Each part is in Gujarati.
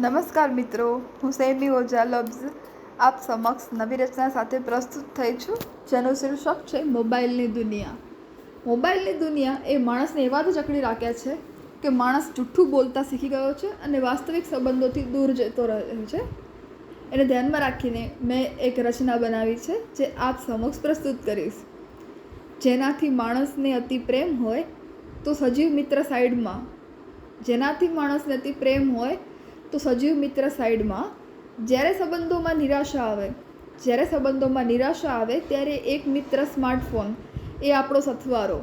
નમસ્કાર મિત્રો, હું સૈમી ઓઝા લબ્ઝ, આપ સમક્ષ નવી રચના સાથે પ્રસ્તુત થઈ છું, જેનું શીર્ષક છે મોબાઈલની દુનિયા. મોબાઈલની દુનિયા એ માણસને એવા જ જકડી રાખ્યા છે કે માણસ જૂઠું બોલતા શીખી ગયો છે અને વાસ્તવિક સંબંધોથી દૂર જતો રહ્યો છે. એને ધ્યાનમાં રાખીને મેં એક રચના બનાવી છે, જે આપ સમક્ષ પ્રસ્તુત કરીશ. જેનાથી માણસને અતિ પ્રેમ હોય તો સજીવ મિત્ર સાઈડમાં. જેનાથી માણસને અતિ પ્રેમ હોય તો સજીવ મિત્ર સાઈડમાં જ્યારે સંબંધોમાં નિરાશા આવે, જ્યારે સંબંધોમાં નિરાશા આવે ત્યારે એક મિત્ર સ્માર્ટફોન એ આપણો સથવારો.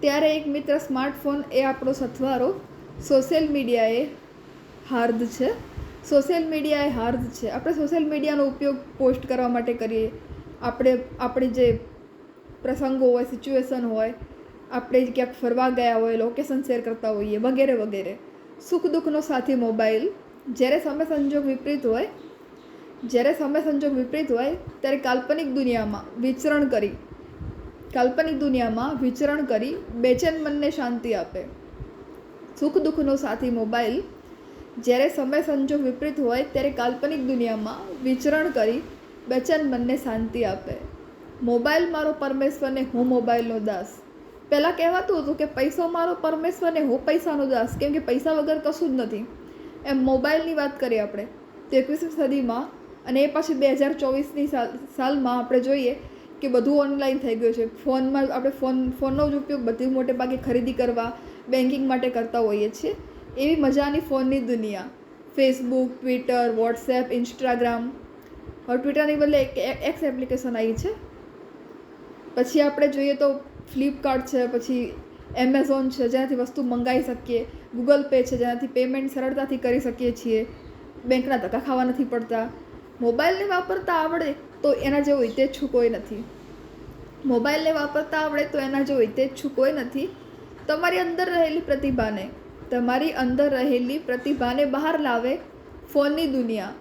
ત્યારે એક મિત્ર સ્માર્ટફોન એ આપણો સથવારો સોશિયલ મીડિયાએ હાર્દ છે. સોશિયલ મીડિયા એ હાર્દ છે. આપણે સોશિયલ મીડિયાનો ઉપયોગ પોસ્ટ કરવા માટે કરીએ. આપણે, આપણી જે પ્રસંગો હોય, સિચ્યુએશન હોય, આપણે ક્યાંક ફરવા ગયા હોય, લોકેશન શેર કરતા હોઈએ, વગેરે વગેરે. સુખ દુઃખનો સાથી મોબાઈલ. જ્યારે સમય સંજોગ વિપરીત હોય, જ્યારે સમય સંજોગ વિપરીત હોય, ત્યારે કાલ્પનિક દુનિયામાં વિચરણ કરી, કાલ્પનિક દુનિયામાં વિચરણ કરી બેચેન મનને શાંતિ આપે. સુખ દુઃખનો સાથી મોબાઈલ. જ્યારે સમય સંજોગ વિપરીત હોય, ત્યારે કાલ્પનિક દુનિયામાં વિચરણ કરી બેચેન મનને શાંતિ આપે. મોબાઈલ મારો પરમેશ્વર ને હું મોબાઈલનો દાસ. પહેલાં કહેવાતું હતું કે પૈસો મારો પરમેશ્વર ને હું પૈસાનો દાસ, કેમ કે પૈસા વગર કશું જ નથી. એમ મોબાઈલની વાત કરીએ આપણે, તો એકવીસમી સદીમાં અને એ પછી બે હજાર ચોવીસની સાલમાં આપણે જોઈએ કે બધું ઓનલાઈન થઈ ગયું છે. ફોનમાં આપણે ફોન, ફોનનો જ ઉપયોગ બધી મોટે ભાગે ખરીદી કરવા બેન્કિંગ માટે કરતા હોઈએ છીએ. એવી મજાની ફોનની દુનિયા. ફેસબુક ટ્વિટર વોટ્સએપ ઇન્સ્ટાગ્રામ હવે ટ્વિટરની બદલે એક એક્સ એપ્લિકેશન આવી છે. પછી આપણે જોઈએ તો ફ્લિપકાર્ટ છે, પછી એમેઝોન છે, જેનાથી વસ્તુ મંગાવી શકીએ. ગૂગલ પે છે, જેનાથી પેમેન્ટ સરળતાથી કરી શકીએ છીએ. બેંકના ધક્કા ખાવા નથી પડતા. મોબાઈલને વાપરતા આવડે તો એના જેવું ઇતેચ્છું કોઈ નથી. મોબાઈલને વાપરતા આવડે તો એના જેવું હિતેચ્છું કોઈ નથી. તમારી અંદર રહેલી પ્રતિભાને, તમારી અંદર રહેલી પ્રતિભાને બહાર લાવે ફોનની દુનિયા.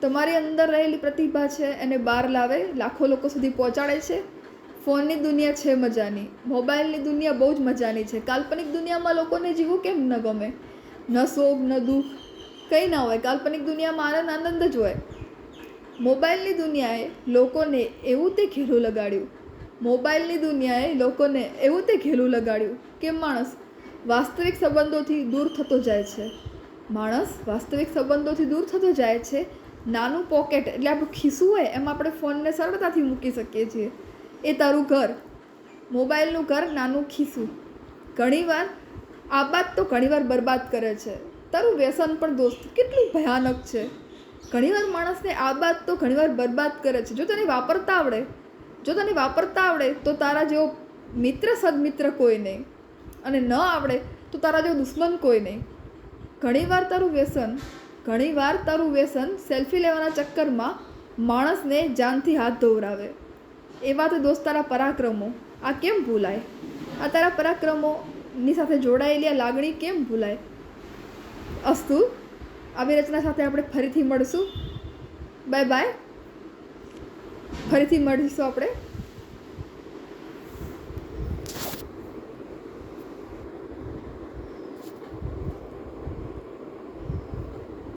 તમારી અંદર રહેલી પ્રતિભા છે, એને બહાર લાવે લાખો લોકો સુધી પહોંચાડે છે. ફોનની દુનિયા છે મજાની, મોબાઈલની દુનિયા બહુ જ મજાની છે. કાલ્પનિક દુનિયામાં લોકોને જીવવું કેમ ન ગમે? ન શોખ ન દુઃખ, કંઈ ના હોય. કાલ્પનિક દુનિયામાં આનંદ આનંદ જ હોય. મોબાઈલની દુનિયાએ લોકોને એવું તે ઘેલું લગાડ્યું. મોબાઈલની દુનિયાએ લોકોને એવું તે ઘેલું લગાડ્યું કે માણસ વાસ્તવિક સંબંધોથી દૂર થતો જાય છે. માણસ વાસ્તવિક સંબંધોથી દૂર થતો જાય છે. નાનું પોકેટ એટલે આપણું ખિસ્સું હોય એમાં આપણે ફોનને સરળતાથી મૂકી શકીએ છીએ. એ તારું ઘર. મોબાઈલનું ઘર નાનું ખીસું. ઘણીવાર આબાદ તો ઘણીવાર બરબાદ કરે છે. તારું વ્યસન પણ દોસ્ત કેટલું ભયાનક છે. ઘણીવાર માણસને આબાદ તો ઘણીવાર બરબાદ કરે છે. જો તને વાપરતા આવડે, જો તને વાપરતા આવડે, તો તારા જેવો મિત્ર સદમિત્ર કોઈ નહીં. અને ન આવડે, તો તારા જેવો દુશ્મન કોઈ નહીં. ઘણીવાર તારું વ્યસન, ઘણીવાર તારું વ્યસન સેલ્ફી લેવાના ચક્કરમાં માણસને જાનથી હાથ ધોવરાવે. એવા તો દોસ્ત તારા પરાક્રમો. આ કેમ ભૂલાય? આ તારા પરાક્રમોની સાથે જોડાયેલી આ લાગણી કેમ ભૂલાય? અસ્તુ, આવી રચના સાથે આપણે ફરીથી મળશું. બાય બાય ફરીથી મળીશું આપણે.